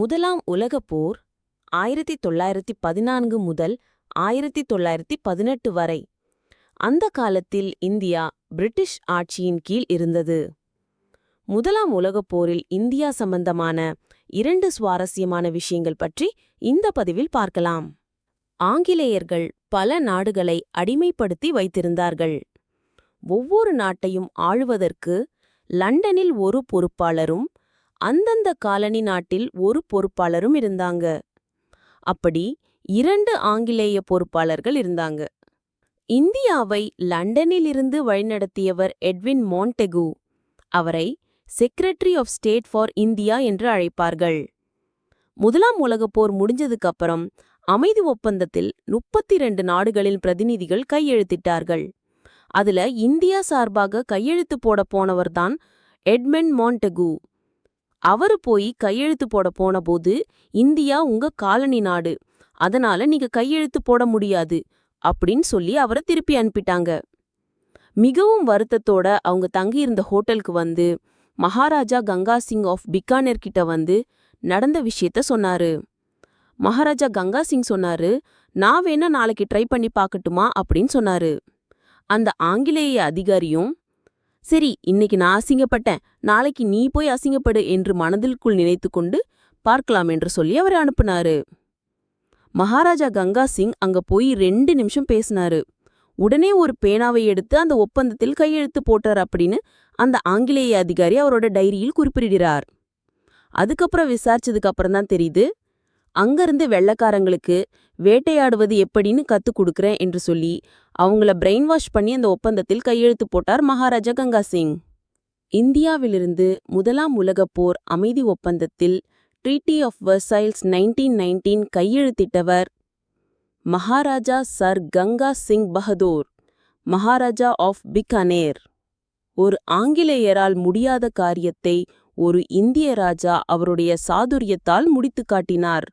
முதலாம் உலகப் போர் ஆயிரத்தி தொள்ளாயிரத்தி பதினான்கு முதல் ஆயிரத்தி தொள்ளாயிரத்தி பதினெட்டு வரை. அந்த காலத்தில் இந்தியா பிரிட்டிஷ் ஆட்சியின் கீழ் இருந்தது. முதலாம் உலகப் போரில் இந்தியா சம்பந்தமான இரண்டு சுவாரஸ்யமான விஷயங்கள் பற்றி இந்த பதிவில் பார்க்கலாம். ஆங்கிலேயர்கள் பல நாடுகளை அடிமைப்படுத்தி வைத்திருந்தார்கள். ஒவ்வொரு நாட்டையும் ஆளுவதற்கு லண்டனில் ஒரு பொறுப்பாளரும் அந்தந்த காலனி நாட்டில் ஒரு பொறுப்பாளரும் இருந்தாங்க. அப்படி இரண்டு ஆங்கிலேய பொறுப்பாளர்கள் இருந்தாங்க. இந்தியாவை லண்டனிலிருந்து வழிநடத்தியவர் எட்வின் மாண்டெகு அவரை secretary of state for India என்று அழைப்பார்கள். முதலாம் உலகப் போர் முடிஞ்சதுக்கப்புறம் அமைதி ஒப்பந்தத்தில் முப்பத்தி ரெண்டு நாடுகளின் பிரதிநிதிகள் கையெழுத்திட்டார்கள். அதுல இந்தியா சார்பாக கையெழுத்து போட போனவர்தான் எட்மண்ட் மாண்டெகு அவரு போய் கையெழுத்து போட போனபோது இந்தியா உங்க காலனி நாடு. அதனால நீங்க கையெழுத்து போட முடியாது. அப்படின்னு சொல்லி அவரை திருப்பி அனுப்பிட்டாங்க. மிகவும் வருத்தத்தோட அவங்க தங்கியிருந்த ஹோட்டலுக்கு வந்து மகாராஜா கங்கா சிங் ஆஃப் பிக்கானேர் கிட்ட வந்து நடந்த விஷயத்த சொன்னாரு. மகாராஜா கங்கா சிங் சொன்னாரு நான் வேணா நாளைக்கு ட்ரை பண்ணி பார்க்கட்டுமா? அப்படின்னு சொன்னாரு. அந்த ஆங்கிலேய அதிகாரியும் சரி இன்னைக்கு நான் அசிங்கப்பட்டேன். நாளைக்கு நீ போய் அசிங்கப்படு என்று மனதிற்குள் நினைத்துக்கொண்டு பார்க்கலாம் என்று சொல்லி அவரை அனுப்புனாரு. மகாராஜா கங்கா சிங் அங்க போய் ரெண்டு நிமிஷம் பேசினாரு. உடனே ஒரு பேனாவை எடுத்து அந்த ஒப்பந்தத்தில் கையெழுத்து போட்டார் அப்படின்னு அந்த ஆங்கிலேய அதிகாரி அவரோட டைரியில் குறிப்பிடுகிறார். அதுக்கப்புறம் விசாரிச்சதுக்கு அப்புறம் தான் தெரியுது அங்கிருந்து வெள்ளக்காரங்களுக்கு வேட்டையாடுவது எப்படின்னு கத்துக் கொடுக்கறேன் என்று சொல்லி அவங்கள பிரெயின் வாஷ் பண்ணி அந்த ஒப்பந்தத்தில் கையெழுத்து போட்டார் மகாராஜா கங்கா சிங் இந்தியாவிலிருந்து முதலாம் உலகப் போர் அமைதி ஒப்பந்தத்தில் treaty of Versailles nineteen nineteen கையெழுத்திட்டவர் Maharaja sir Ganga Singh Bahadur Maharaja of Bikaner ஒரு ஆங்கிலேயரால் முடியாத காரியத்தை ஒரு இந்திய ராஜா அவருடைய சாதுரியத்தால் முடித்துக் காட்டினார்.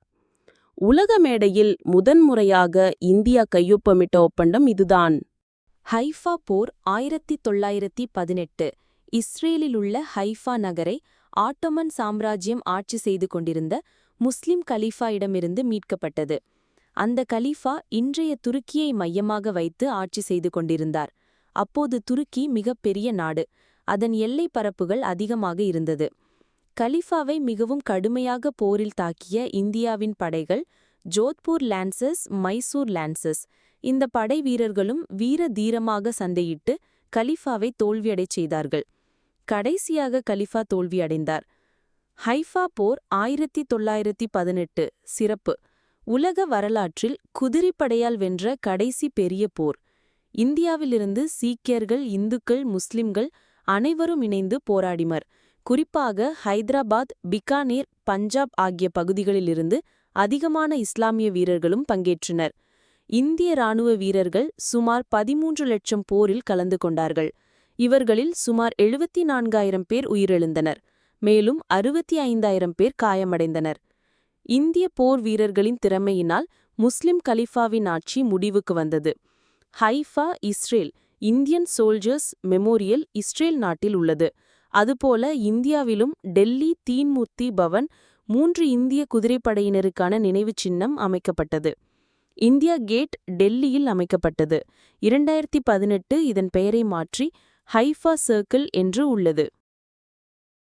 உலக மேடையில் முதன்முறையாக இந்தியா கையொப்பமிட்ட ஒப்பந்தம் இதுதான். ஹைஃபா போர் ஆயிரத்தி தொள்ளாயிரத்தி பதினெட்டு. இஸ்ரேலிலுள்ள ஹைஃபா நகரை ஆட்டோமன் சாம்ராஜ்யம் ஆட்சி செய்து கொண்டிருந்த முஸ்லிம் கலீஃபாயிடமிருந்து மீட்கப்பட்டது. அந்த கலீஃபா இன்றைய துருக்கியை மையமாக வைத்து ஆட்சி செய்து கொண்டிருந்தார். அப்போது துருக்கி மிகப்பெரிய நாடு. அதன் எல்லை பரப்புகள் அதிகமாக இருந்தது. கலிஃபாவை மிகவும் கடுமையாக போரில் தாக்கிய இந்தியாவின் படைகள் ஜோத்பூர் லான்சஸ் மைசூர் லான்சஸ். இந்த படை வீரர்களும் வீர தீரமாக சண்டையிட்டு கலிஃபாவை தோல்வியடைச் செய்தார்கள். கடைசியாக கலிஃபா தோல்வியடைந்தார். ஹைஃபா போர் ஆயிரத்தி தொள்ளாயிரத்தி பதினெட்டு சிறப்பு. உலக வரலாற்றில் குதிரைப்படையால் வென்ற கடைசி பெரிய போர். இந்தியாவிலிருந்து சீக்கியர்கள் இந்துக்கள் முஸ்லிம்கள் அனைவரும் இணைந்து போராடிமர் குறிப்பாக ஹைதராபாத் பிகானேர் பஞ்சாப் ஆகிய பகுதிகளிலிருந்து அதிகமான இஸ்லாமிய வீரர்களும் பங்கேற்றனர். இந்திய இராணுவ வீரர்கள் சுமார் பதிமூன்று லட்சம் போரில் கலந்து கொண்டார்கள். இவர்களில் சுமார் எழுபத்தி நான்காயிரம் பேர் உயிரிழந்தனர். மேலும் அறுபத்தி ஐந்தாயிரம் பேர் காயமடைந்தனர். இந்திய போர் வீரர்களின் திறமையினால் முஸ்லிம் கலிஃபாவின் ஆட்சி முடிவுக்கு வந்தது. Haifa Israel Indian soldiers memorial Israel நாட்டில் உள்ளது. அதுபோல இந்தியாவிலும் டெல்லி தீன்மூர்த்தி பவன் மூன்று இந்திய குதிரைப்படையினருக்கான நினைவு சின்னம் அமைக்கப்பட்டது. இந்தியா கேட் டெல்லியில் அமைக்கப்பட்டது. இரண்டாயிரத்தி பதினெட்டு இதன் பெயரை மாற்றி ஹைஃபா சர்க்கிள் என்று உள்ளது.